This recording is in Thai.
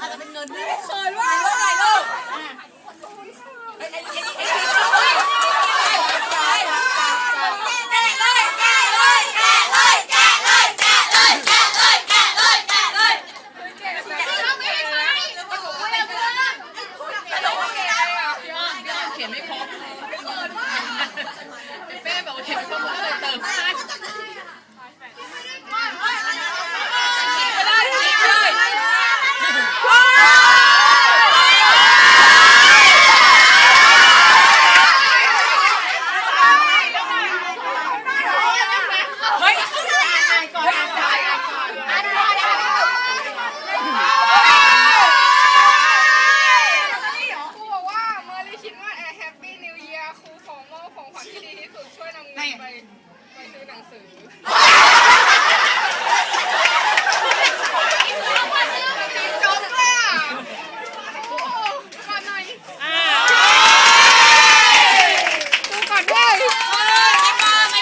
อาจจเป็นเงินไม่เคยว่าอะไรลูกเขียนไม่ครบเป้บอกเขียนไม่ครบเลยเติมให้ ขที่ดีที่สุดช่วยนำเงินไปไปซื้อหนังสือ